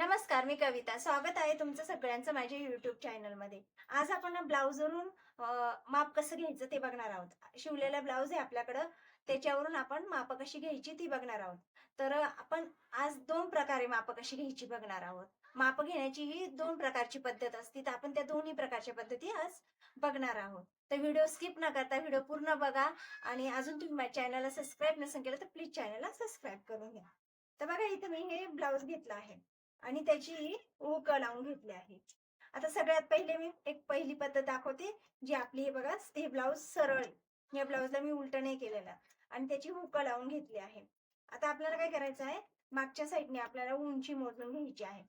नमस्कार मी कविता. स्वागत आहे तुमचं सगळ्यांचं माझ्या युट्यूब चॅनलमध्ये आज आपण ब्लाऊजवरून माप कसं घ्यायचं ते बघणार आहोत. शिवलेला ब्लाऊज आहे आपल्याकडं. त्याच्यावरून आपण माप कशी घ्यायची ती बघणार आहोत. तर आपण आज दोन प्रकारे माप कशी घ्यायची बघणार आहोत. माप घेण्याची ही दोन प्रकारची पद्धत असते तर आपण त्या दोन्ही प्रकारच्या पद्धती आज बघणार आहोत. तर व्हिडिओ स्किप न करता व्हिडिओ पूर्ण बघा आणि अजून तुम्ही माझ्या चॅनलला सबस्क्राईब नसेल केलं तर प्लीज चॅनलला सबस्क्राईब करून घ्या. तर बघा इथं मी हे ब्लाऊज घेतला आहे. आणि त्याची उक लावून घेतली आहे. आता सगळ्यात पहिले मी एक पहिली पद्धत दाखवते जी आपली हे बघा हे ब्लाऊज सरळ आहे. या ब्लाऊजला मी उलट नाही केलेला आणि त्याची हुक लावून घेतली आहे. आता आपल्याला काय करायचं आहे? मागच्या साईडने आपल्याला उंची मोजून घ्यायची आहे.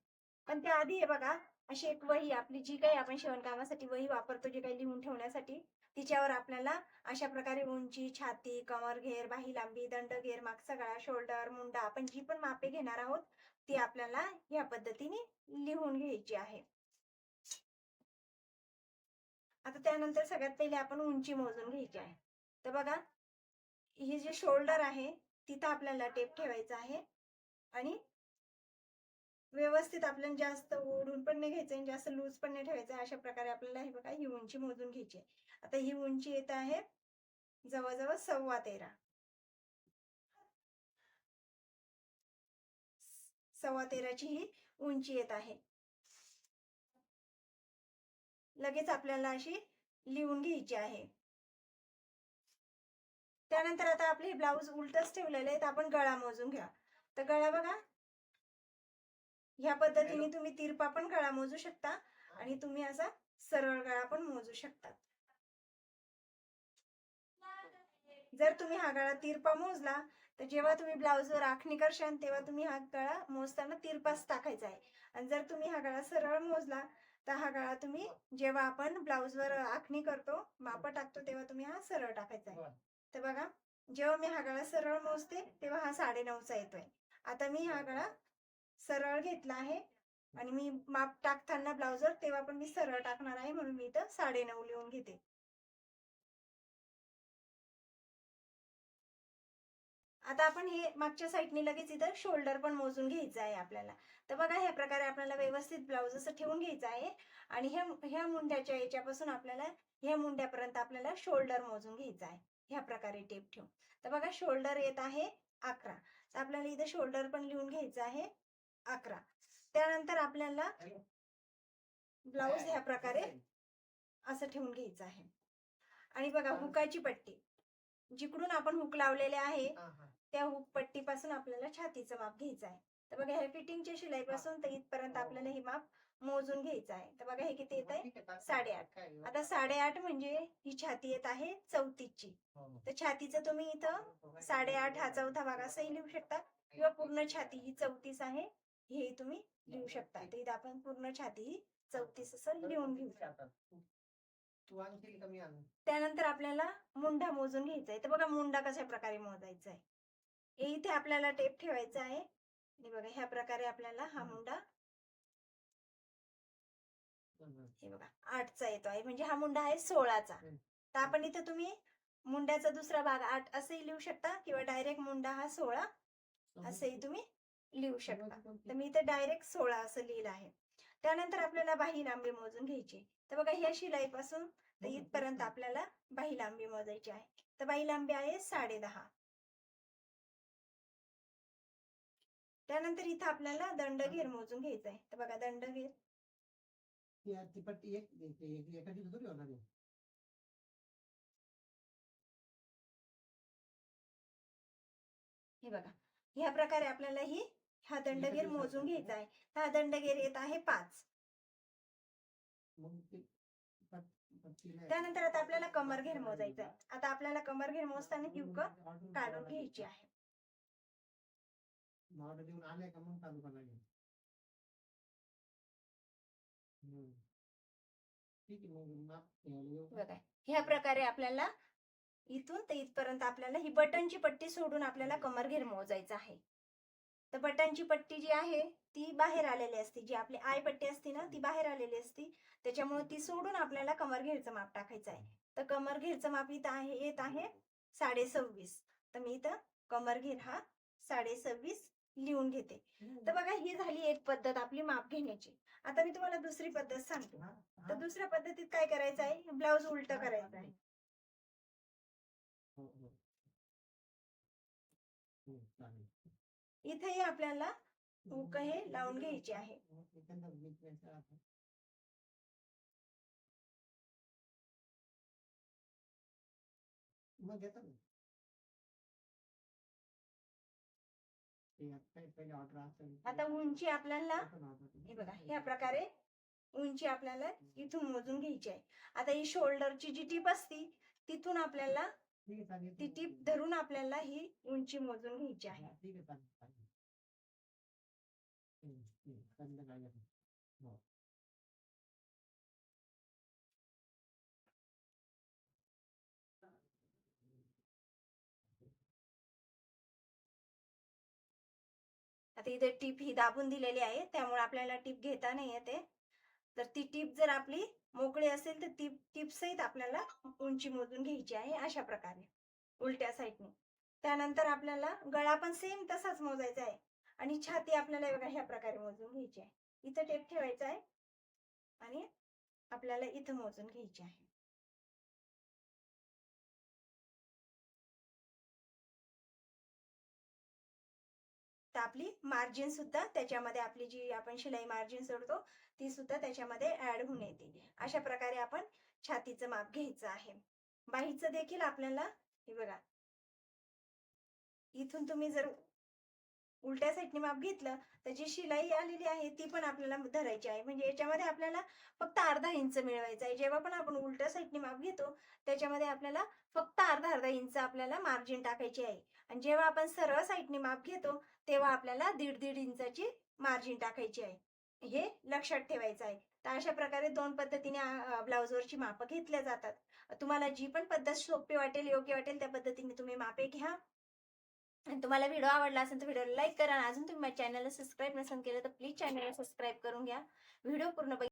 पण त्याआधी हे बघा अशी एक वही आपली जी काही आपण शिवणकामासाठी वही वापरतो जी काही लिहून ठेवण्यासाठी तिच्यावर आपल्याला अशा प्रकारे उंची छाती कमर घेर बाही लांबी दंड घेर मागचा गळा शोल्डर मुंडा आपण जी पण मापे घेणार आहोत ती आपल्याला या पद्धतीने लिहून घ्यायची आहे. आता त्यानंतर सगळ्यात पहिले आपण उंची मोजून घ्यायची आहे. तर बघा ही जी शोल्डर आहे तिथं आपल्याला टेप ठेवायचा आहे आणि व्यवस्थित आपल्याला जास्त ओढून पण नाही घ्यायचं आणि जास्त लूज पण नाही ठेवायचं. अशा प्रकारे आपल्याला हे बघा ही उंची मोजून घ्यायची आहे. आता ही उंची येत आहे जवळजवळ सव्वा तेरा. सव्वा तेराची ही उंची येत आहे. लगेच आपल्याला अशी लिहून घ्यायची आहे. त्यानंतर आता आपले ब्लाऊज उलटच ठेवलेले आहेत आपण गळा मोजून घ्या. तर गळा बघा. ह्या पद्धतीने तुम्ही तिरपा पण गळा मोजू शकता आणि तुम्ही असा सरळ गळा पण मोजू शकता जर तुम्ही हा गळा तिरपा मोजला तर जेव्हा तुम्ही ब्लाऊजवर आखणी करशाल तेव्हा तुम्ही हा गळा मोजताना तिरपाच टाकायचा आहे. आणि जर तुम्ही हा गळा सरळ मोजला तर हा गळा तुम्ही जेव्हा आपण ब्लाऊजवर आखणी करतो माप टाकतो तेव्हा तुम्ही हा सरळ टाकायचा आहे. तर बघा जेव्हा मी हा गळा सरळ मोजते तेव्हा हा साडे नऊचा येतोय. आता मी हा गळा सरळ घेतला आहे आणि मी माप टाकताना ब्लाऊजवर तेव्हा पण मी सरळ टाकणार आहे म्हणून मी इथं साडे नऊ लिहून घेते. आता आपण हे मागच्या साईडने लगेच इथं शोल्डर पण मोजून घ्यायचं आहे आपल्याला. तर बघा ह्या प्रकारे आपल्याला व्यवस्थित ब्लाऊज असं ठेवून घ्यायचं आहे. आणि ह्या ह्या मुंड्याच्या याच्यापासून आपल्याला ह्या मुंड्यापर्यंत आपल्याला शोल्डर मोजून घ्यायचं आहे. ह्या प्रकारे टेप ठेवून. तर बघा शोल्डर येत आहे अकरा. तर आपल्याला इथं शोल्डर पण लिहून घ्यायचं आहे अकरा. त्यानंतर आपल्याला ब्लाऊज ह्या प्रकारे असं ठेवून घ्यायचं आहे. आणि बघा हुकाची पट्टी. जिकडून आपण हुक लावलेले आहे त्या हुक पट्टीपासून आपल्याला छातीचं माप घ्यायचं आहे. तर बघा ह्या फिटिंगच्या शिलाईपासून तर इथपर्यंत आपल्याला हे माप मोजून घ्यायचं आहे. तर बघा हे किती येत आहे? साडेआठ. आता साडेआठ म्हणजे ही छाती येत आहे चौतीसची. तर छातीचं तुम्ही इथं साडेआठ हा चौथा भाग असंही लिहू शकता. किंवा पूर्ण छाती ही चौतीस आहे हे तुम्ही लिहू शकता. तर इथं आपण पूर्ण छाती ही चौतीस. असं लिहून घेऊ तू आणखी कमी आण. त्यानंतर आपल्याला मुंडा मोजून घ्यायचा आहे. तर बघा मुंडा कशा प्रकारे मोजायचा आहे? हे इथे आपल्याला टेप ठेवायचा आहे. आणि बघा ह्या प्रकारे आपल्याला हा मुंडा हे. बघा आठचा येतो आहे. म्हणजे हा मुंडा आहे सोळाचा. तर आपण इथं तुम्ही मुंड्याचा दुसरा भाग आठ असंही लिहू शकता किंवा डायरेक्ट मुंडा हा सोळा असंही तुम्ही लिहू शकता. तर मी इथं डायरेक्ट सोळा असं लिहिलं आहे. त्यानंतर आपल्याला बाही लांबी मोजून घ्यायची तर बघा ह्या शिलाईपासून तर इथपर्यंत आपल्याला बाही लांबी मोजायची आहे. तर बाही लांबी आहे साडे दहा. त्यानंतर इथं आपल्याला दंडघेर मोजून घ्यायचा आहे. तर बघा आहे. हे बघा ह्या प्रकारे आपल्याला ही हा दंडघेर मोजून घ्यायचा आहे. तर हा दंडघेर येत आहे पाच. त्यानंतर आता आपल्याला कमर घेर मोजायचा आहे. आता आपल्याला कमर घेर मोजताना ही उक काढून घ्यायची आहे. ऑर्डर देऊन आले का मग चालू करायला हम्म. ठीक आहे मग माप घ्यायला येऊ. बघा ह्या प्रकारे आपल्याला इथून ते इथपर्यंत आपल्याला ही बटनची पट्टी सोडून आपल्याला कमर घेर मोजायचा आहे. तर बटनची पट्टी जी आहे ती बाहेर आलेली असते जी आपली आय पट्टी असते ना ती बाहेर आलेली असते. त्याच्यामुळे ती सोडून आपल्याला कमर घेरचं माप टाकायचं आहे. तर कमर घेरचं माप इथं आहे येत आहे साडे सव्वीस तर मी इथं कमर घेर हा साडे सव्वीस लिहून घेते. तर बघा ही झाली एक पद्धत आपली माप घेण्याची. आता मी तुम्हाला दुसरी पद्धत सांगते. तर दुसऱ्या पद्धतीत काय करायचं आहे? ब्लाऊज उलट करायचं आहे. हो, हो. हो. इथेही आपल्याला हुक हे लावून घ्यायची आहे. मग आता उंची आपल्याला हे बघा ह्या प्रकारे उंची आपल्याला इथून मोजून घ्यायची आहे. आता ही शोल्डरची जी टीप असती तिथून आपल्याला ती टीप धरून आपल्याला ही उंची मोजून घ्यायची आहे. आता इथे टीप ही दाबून दिलेली आहे त्यामुळे आपल्याला टीप घेता नाही येते तर ती टीप जर आपली मोकळी असेल तर ती टीप सहित आपल्याला उंची मोजून घ्यायची आहे अशा प्रकारे उलट्या साईडने त्यानंतर आपल्याला गळा पण सेम तसाच मोजायचा आहे आणि छाती आपल्याला बघा ह्या प्रकारे मोजून घ्यायची आहे. इथं टेप ठेवायचा आहे आणि आपल्याला इथं मोजून घ्यायची आहे. आता आपली मार्जिन सुद्धा त्याच्यामध्ये आपली जी आपण शिलाई मार्जिन सोडतो ती सुद्धा त्याच्यामध्ये ऍड होऊन येते. अशा प्रकारे आपण छातीचं माप घ्यायचं आहे. बाहीचं देखील आपल्याला हे बघा. इथून तुम्ही जर उलट्या साईडने माप घेतलं तर जी शिलाई आलेली आहे ती पण आपल्याला धरायची आहे. म्हणजे याच्यामध्ये आपल्याला फक्त अर्धा इंच मिळवायचा आहे. जेव्हा पण आपण उलट्या साईडने माप घेतो त्याच्यामध्ये आपल्याला फक्त अर्धा अर्धा इंच आपल्याला मार्जिन टाकायची आहे. आणि जेव्हा आपण सरळ साईडने माप घेतो तेव्हा आपल्याला दीड दीड इंचाची मार्जिन टाकायची आहे. हे लक्षात ठेवायचं आहे. तर अशा प्रकारे दोन पद्धतीने ब्लाउजवरची मापं घेतल्या जातात. तुम्हाला जी पण पद्धत सोपी वाटेल योग्य वाटेल त्या पद्धतीने तुम्ही मापे घ्या. आणि तुम्हाला व्हिडिओ आवडला असेल तर व्हिडिओला लाईक करा अजून तुम्ही माझ्या चॅनलला सबस्क्राईब नसेल केलं तर प्लीज चॅनलला सबस्क्राईब करून घ्या. व्हिडिओ पूर्ण